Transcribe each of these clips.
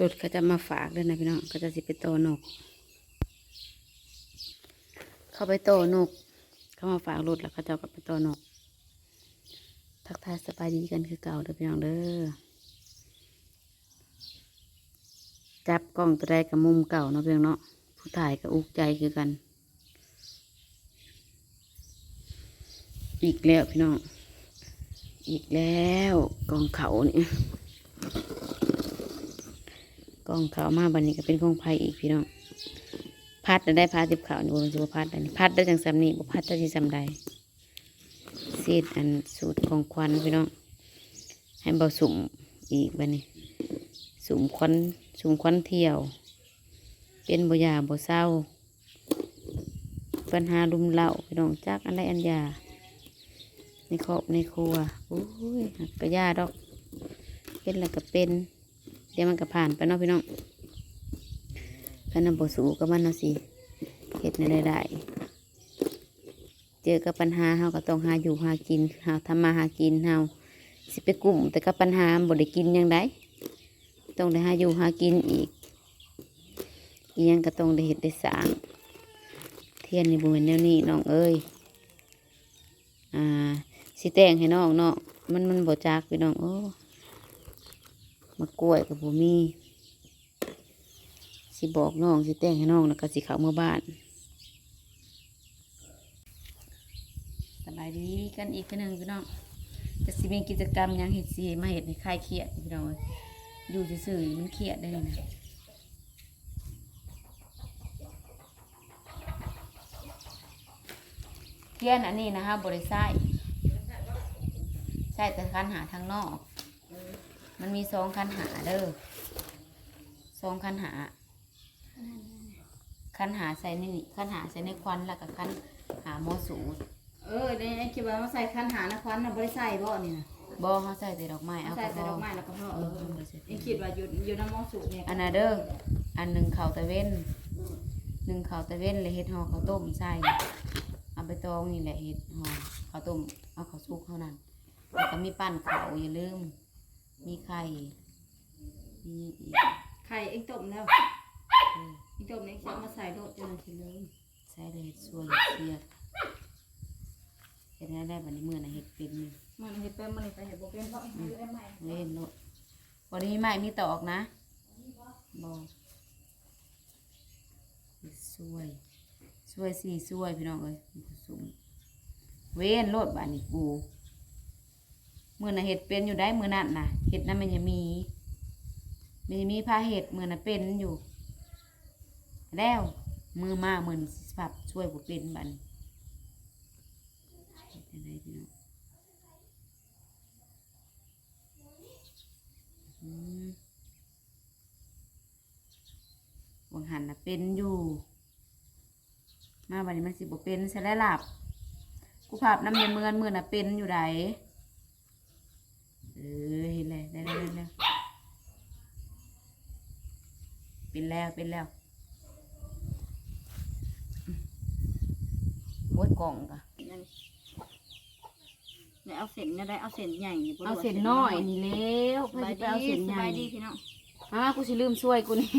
รถเขาจะมาฝากด้วยนะพี่น้องเขาจะสิไปโตนก เข้าไปโตนก เขามาฝากรถแล้วเขาจะเอกลับไปโตนก ทักทายสบายดีกันคือเก่าเด้อพี่น้องเด้อจับกล้องตัวใดกับมุมเก่าเนาะเพี่น้องเนาะผู้ถ่ายกับอุกใจคือกัน อีกแล้วพี่น้อง อีกแล้วกองเขานี่ องเขามาบันนี้ก็เป็นกองไผ่อีกพี่น้องพัดน่ะได้พัดติบเขานี่บนสุพัดอันนี้พัดได้จังสำนี้บ่พัดได้ที่สำใดซีดอันสูตรของควันพี่น้องให้เบาสุ่มอีกบันนี้ สุ่มควันสุ่มควันเที่ยว เป็นบ่ยาบ่เศร้า ปัญหาลุมเล่าพี่น้องจักอันใดอันยาในครอบในครัวโอ้ยกกระยาดอก เป็นอะไรก็เป็น เดี๋ยวมันก็ผ่านไปเนาะพี่น้องกันนำบสูกับมันเนาะสิเห็ดในใดๆเจอกับปัญหาเฮาก็ต้องหาอยู่หากินเฮาทำมาหากินเฮาสิไปกลุ่ม แต่กับปัญหาบ่ได้กินยังไดต้องได้หาอยู่หากินอีกอียังก็ต้องได้เห็ดได้สางเทียนในบุญแนวนี้น้องเอ้ยอ่าสิแต่งให้น้องเนาะมันมันบ่จากพี่น้องโอ้ มากล้วยกับบ่มีสิบอกน้องสิแต่งให้น้องแล้วก็สิเขาเมื่อบ้านสบายดีกันอีกหนึ่งพี่น้องจะสิมีกิจกรรมยังเห็ดสิมาเห็ดให้คลายเครียดพี่น้องเอ้ยอยู่ซื่อๆมันเครียดได้เลยนะเทียนอันนี้นะคะบริไซใช่แต่คันหาทางนอก มันมีสองคันหาเด้อสองคันหา คันหาใส่ในนี่คันหาใส่ในควันแล้วก็คันหาโมสูตรเออในไอ้คิดว่าเขาใส่คันหานควันน่ะบ่ได้ใส่บ่นี่นะบอเขาใส่แต่ดอกไม้เอาใส่กระแต่บดออกไม้แล้วก็พอเอเอออเออบ่ใส่ไอ้คิดว่าอยู่อยู่น้ำมองสูงเนี่ยอันน่ะเด้ออันหนึ่งเข่าวตะเว้นหนึ่งเข่าวตะเว้นเลยเฮ็ดห่อข้าวต้มใส่เอาไปตองนี่แหละเฮ็ดห่อข้าวต้มเอาข้าวสุกเท่านั้นแล้วก็มีปั้นข้าวอย่าลืม มีไข่ มีอีกไข่เอ็งต้มแล้วเออเอ็งต้มเนี่ยจะเอามาใส่โดดจนถึงเลยใส่เลยเฮ็ดส่วนเสียดเฮ็ดให้ได้บัดนี้มื้อน่ะเฮ็ดเป็นอยู่มันเห็ดเป็นมันไปเห็ดบ่เป็นเพราะมันอยู่ได้ใหม่เล่นโลดวันนี้มีไม้มีตอกนะบอกสวยสวยสี่สวยพี่น้องเอ้ยมีผู้สูงเว้นโลดบ้านนี้กู มือน่ะเห็ดเป็นอยู่ได้มือนั่นน่ะเห็ดนั่นมันยังมีมันยังมีผ้าเห็ดมือน่ะเป็นอยู่ แล้วมือมามือนี่สิสับช่วยบุเป็นบันบังใดพี่น้องอืมวังหันนะเป็นอยู่ มาบัดนี้มันสิบเป็นใช่แล้วหลับกูภาพน้ำเยเมือนมือน่ะเป็นอยู่ได เออเห็นเลยได้แล้วได้แล้วเป็นแล้วเป็นแล้วบดกล่องกะนั่นเนี่ยเอาเส้นเนี่ยได้เอาเส้นใหญ่นี่บ่เอารู้ว่เส้นน้อยนี่แล้วสบายไปดีเอาเส้นสใหญ่บายดีพี่น้องอ่ากูสิลืมช่วยกูนี่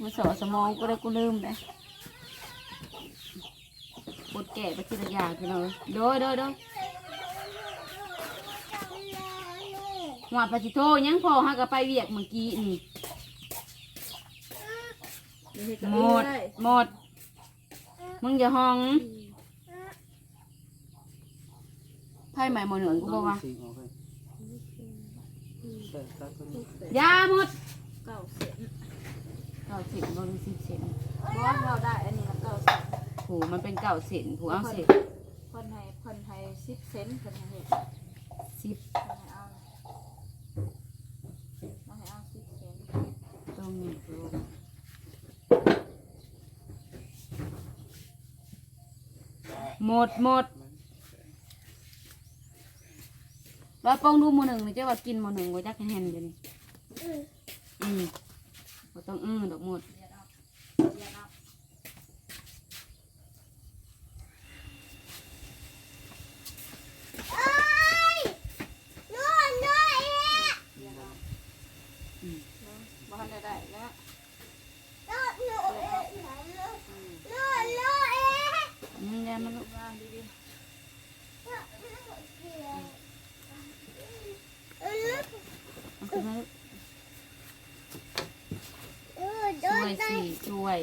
มาสอสมองกูได้กูลืมได้ปวดแก่ไปทีละอย่างพี่น้องโดยโดยโดย หัวปฏิโทยังพอฮะก็ไปเวียกเมื่อกี้นี่เดี๋ยวเฮ็ดกับหมเอ้ดยหมด มึงอย่าห้องไพ่ใหม่หมดเหนือกูบอกว่ายาหมดเก้าเส้นเก้าเส้นบริสิบเส้นบ่เราได้อันนี้ละเก้าเส้นผูมันเป็นเก้าเส้นผูเอาเส้นเพิ่นให้เพิ่นให้สิบเซนเพิ่นให้เฮ็ดสิบ เพิ่นให้เอามาให้เอาสิบเซน ตรงนี้ หมดหมดร้อยปองดูหมอหนึ่งนี่เจ้าว่ากินหมอหนึ่งไว้จักแห่นเดี๋ยวนี้อืมบ่ต้องอื้อดอกหมด ช่วยสี่ช่วย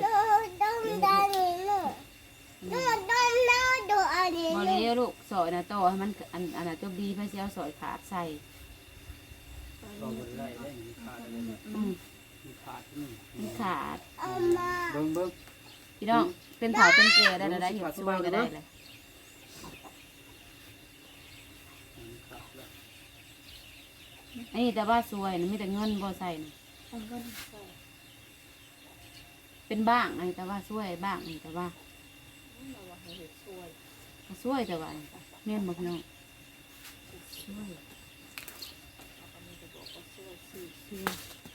บอลเลี้ยลูกสอยนะโตให้มันอันอันนะตัวบีพ่อเสียวสอยขาดใส่ก็บนไล่ได้มีขาดอะเนี่ยอืมมีขาดนี่มันาดเบิ้งพี่น้องเป็นเผาเป็นเกลือได้แล้วได้เห็ดช่วยก็ได้เลย อันนี้แต่ว่าสวยนะมีแต่เงินบ่ใส่นะเป็นบ้างอันนี้แต่ว่าสวยบ้างอันนี้แต่ว่าก็สวยแต่ว่าแม่นบ่พี่น้องสวย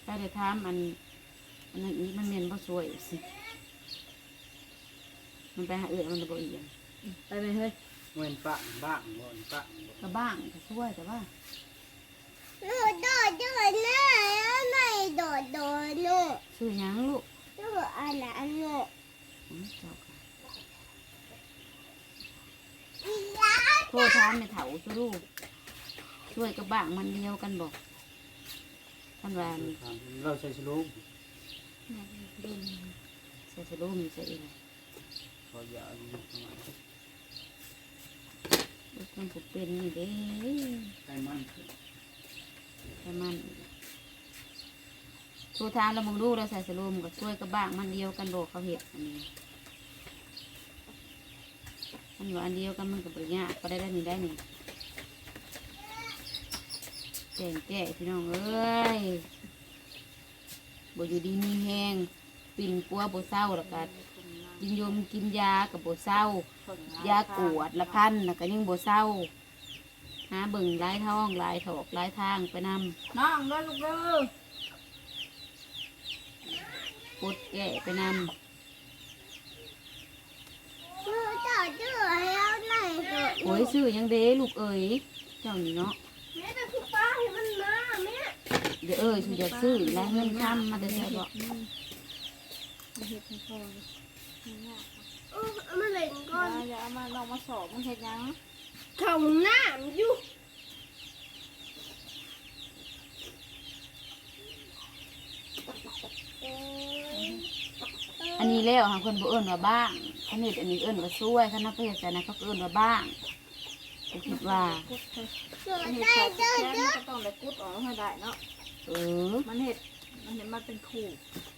ไปเดี๋ยวถามอันอันนั้นอีกมันแม่นบ่สวยสิมันไปหาเอื้อมันจะบ่อีกไปไปเฮ้ยเว้นปะบ้างบ่อนปะบ่ก็บ้างก็สวยแต่ว่า ลูกโดดโดดหน้าแล้วไม่โดดโดดเนาะซื้อหยังลูกลูกอันนั้นเนาะอืมเจ้าค่ะอีหลาโทษทานในเถาสู้ลูกช่วยกับบ้างมันเดียวกันบอกท่านว่าทางเราใช้สลูกใส่สลูมใส่เองพออย่าอยู่ประมาณมันผูกเป็นนี่เด้ใกล้มันขึ้น แต่มันโทษทานเรามองดูเราใส่สลูมกับช่วยกับบ้างมันเดียวกันบอกเขาเห็ดอันนี้อันว่าอันเดียวกันมันกับปริญญากก็ได้ได้นี่ได้นี่แจ้งแจ้พี่น้องเอ้ยบ่อยู่ดีมีแห้งปิ่นกลัวบ่เศร้าแล้วก็กินยมกินยากับบ่เศร้า ยากวดละพันแล้วก็ยังบ่เศร้า หาเบิ่งหลายท้องหลายถอกหลายทางไปนำน้องเด้อลูกเด้อปดแก่ไปนลูกโดดโดดแล้วไม่โดดำโอ้ยซื้อหยังเด้ลูกเอ๋ยเจ้านี่เนาะแม่จะคุณป้าให้มันมาแม่เดี๋ยวเอ้ยฉันจะซื้อแล้วเงินค้ำมาแต่ใส่บ่เฮ็ดให้พ่อเอามาเล่นก่อนอย่าเอามาลองมาสอบมันเฮ็ดหยัง เข้าน้ำอยู่อันนี้แล้วหาคนบ่เอิ้นว่าบ้างอันนี้อันนี้เอิ้นว่าช่วยคณะเพศแต่นะเขาก็เอิ้นว่าบ้างก็คิดว่ากุดเถอะเกิดมันเฮ็ดได้สอบเด้อแค่เด้อมันก็ต้องได้กุดออกให้ได้เนาะเออมันเฮ็ดมันเห็นมันเป็นคู่เห็นไหม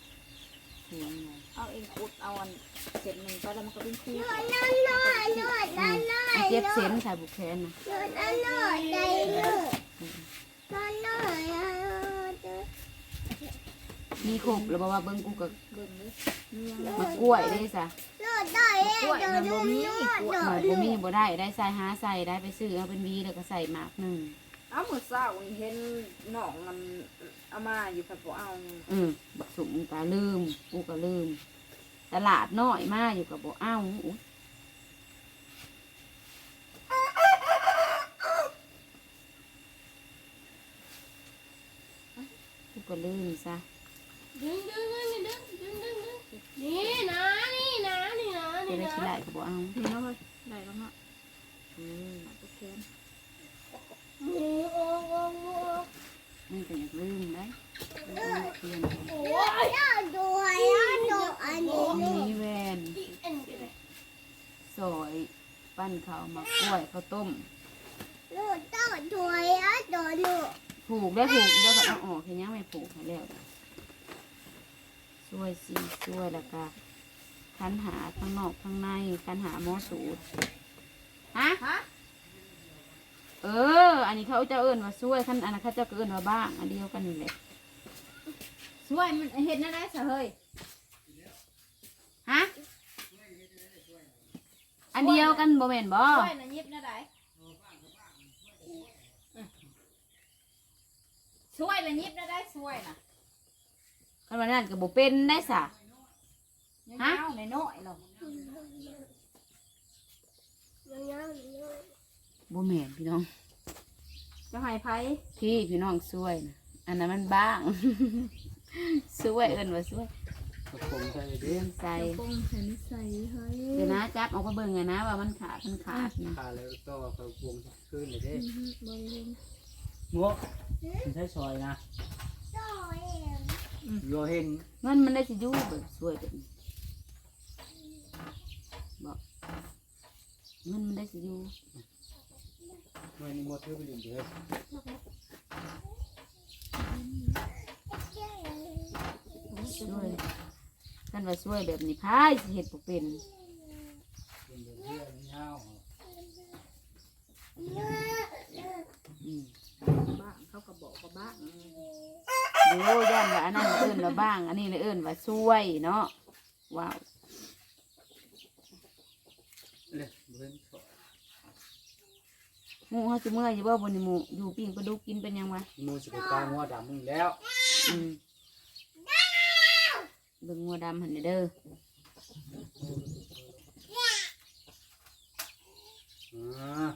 เอาเองกุดเอาอันเสร็จหนึ่งไปแล้วมันก็เป็นคู่นอนนอนนอนนอนนอนนอนอันเจ็บเส้นใส่บุกแขนนะนอนนอนนอนใจเด้อนอนนอนนอนเด้อมีครบแล้วบอกว่าเบิ่งกูกับเบิ่งเลยมียังมากล้วยได้ซะนอนได้เด้อเด้อนอนนอนหน่อยบ่มีบ่ได้ได้ใส่หาใส่ได้ไปซื้อเอาเป็นวีแล้วก็ใส่หมากหนึ่ง เอามือเศร้าเห็นหนองมันเอามาอยู่กับบ่เอาอืมบักสุมก็ลืมกูก็ลืม ตลาดน้อยมาอยู่กับบ่เอาอุ๊ยกูก็ลืมซะดึงดึงดึงดึงดึงดึงดึงนี่นะนี่นะนี่นะจะนี่ได้นะขี้ไหลก็บ่เอา เห็นแล้วเลยได้แล้วเนาะอืม เอาไปแขน นี่ก็อยากลืมได้ลืมเปลี่ยนโอ้ยดูอันนี้มีแวนอันนี้ซอยปั้นข้าวมากล้วยข้าวต้มลูกเต้าดูให้ดูลูกผูกได้ผูกแล้วก็เอาออกแค่นี้ไม่ผูกให้แล้วช่วยสิช่วยแล้วก็คันหาข้างนอกข้างในคันหาหมอสูตรฮะ เออ อันนี้เขาเจ้าเอิ้นว่าช่วยคันอันนั้นเขาเจ้าก็เอิ้นว่าบ้างอันเดียวกันนี่แหละช่วยมันเห็นนั่นได้ซะเฮ้ยฮะอันเดียวกันบ่แม่นบ่ช่วยน่ะยิบนั่นได้ช่วยน่ะยิบนั่นได้ช่วยน่ะกันวันนั้นก็บ่เป็นได้สะฮะฮะในน้อยๆหรอก บ่แม่นพี่น้อง จะหายไผพี่พี่น้องช่วยอันนั้นมันบ้าง ช่วยเอิ้นว่าช่วยกรใส่เด้เรื่องใจกระโปรงหันใส่เฮ้ยเดี๋ยวนะจับออกมาเบิ่งเลนะ ว่ามันขาดมันขาดนขาดแล้วก็เขาพวงขึ้นเลยเด้งริวณหมวกมันใช้ซอยนะโยเห็นเงินมันได้สิอยู่บิ่ช่วยเป็บอกงั้นมันได้สิอยู่ ไม่นี่หมดเท่าไปดินเด้อช่วยกันว่าช่วยแบบนี้พายสิเฮ็ดบ่เป็นเป็นเดือนเดือนยาวอืมบ้างเขาก็บอกว่าบ้างเดี๋ยวย่านว่าอันนั้นเอิ้นว่าบ้าง อันนี้เลยเอิ้นว่าช่วยเนาะว้าวเลยเบิ่งสอ หมูเฮาสิเมื่อยอยู่บ่บนนี่หมูอยู่ปิ้งปลาดุกกินเป็นหยังวะมูสิไปปลาหัวดำมึงแล้วอืมเบิ่งงัวดำหั่นเด้ออ่า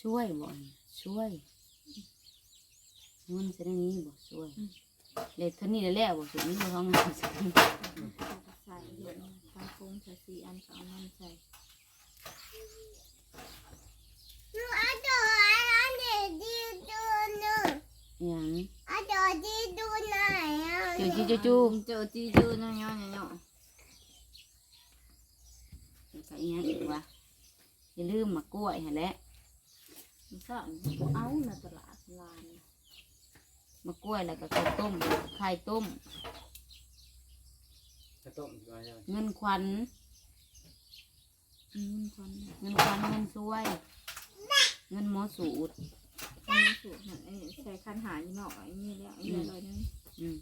ช่วยบ่ช่วยมันจะได้นี้บ่ช่วยเลยเท่านี้แล้วบ่สุดนี้บ่ท้องมันสิเขาก็ใส่เดี๋ยวปลาโค้งใส่สี่อันสองอันใส่ หนูเอาตัวอันนี้ดีดูหนูหยังเอาตัวดีดูหน่อยอะจูจีจูจูเจอจีจูเนาะเนาะเนาะใส่อีหยังอีกวะอย่าลืมมากล้วยหั่นแหละมันสั่นเอาในตลาดลานมากล้วยแล้วก็ข้าวต้มไข่ต้มจะต้มอยู่อะไรเงินควั นอืมคนเงินควันเงินช่วย เงินหมอสูตรมันไม่สูตรไอ้ใส่คันหายี่หนอกไอ้นี่แล้วไอ้นี่เลยนึงอืม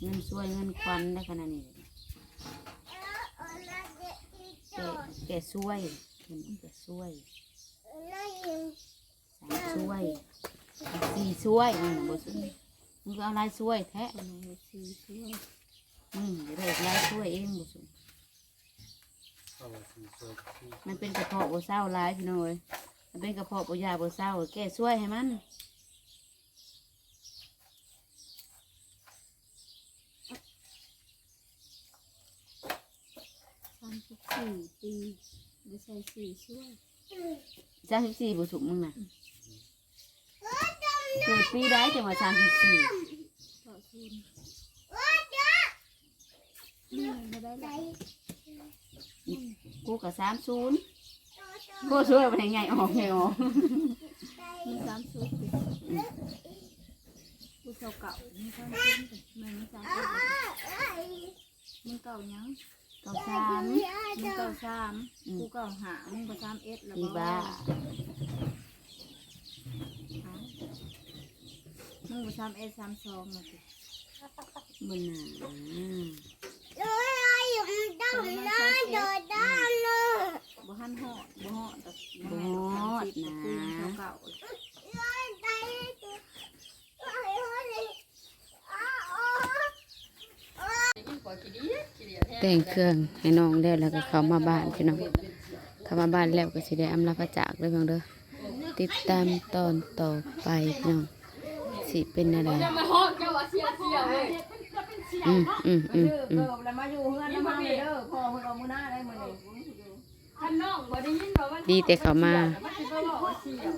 เงินช่วยเงินควันได้ขนาดนี้แกแกช่วยเงินแกช่วยสามช่วยสี่ช่วยอืมบ่สุดมึงก็เอาลายช่วยแท้สี่ช่วย อืมเดี๋ยวได้ลายช่วยเองบ่สุดเข้าว่าสิสวยที่มันเป็นกระเพาะบ่เศร้าหลายพี่น้อยมันเป็นกระเพาะบ่ยาบ่เศร้าแกช่วยให้มันสามสิบสี่ปีได้ใส่สี่ช่วยสามสิบสี่บ่สุกมึงน่ะเกิดปีได้จังหวะสามสิบสี่ต่อทุนนี่ไม่ได้เลย กูกับสามศูนย์กูช่วยมันยังไงออกไงออกมีสามชุดดิกูเก่าเก่ามีสามชุดดิมันมีสามชุดดิมึงเก่ายังเก้าสามมึงเก่าสามกูเก่าหามึงก็สามเอ็ดแล้วปีก็บ้ามึงก็สามเอ็ดสามสองนะสิมึ งน่ะบ่หันหอดบ่หอดแต่บอดนะเก่าแต่งเครื่องให้น้องได้แล้วก็เข้ามาบ้านพี่น้องเข้ามาบ้านแล้วก็สิได้อำลาพระจากเลยเพียงเด้อติดตามตอนต่อไปพี่น้องสิเป็นอะไร อืมอืมอืมอืมแล้วมาอยู่เฮือนน้ำมันเลยเด้อพอมึงเอามือหน้าได้มื้อนี้ดีแต่เขามามันสิบ่บอกว่าเสี่ยว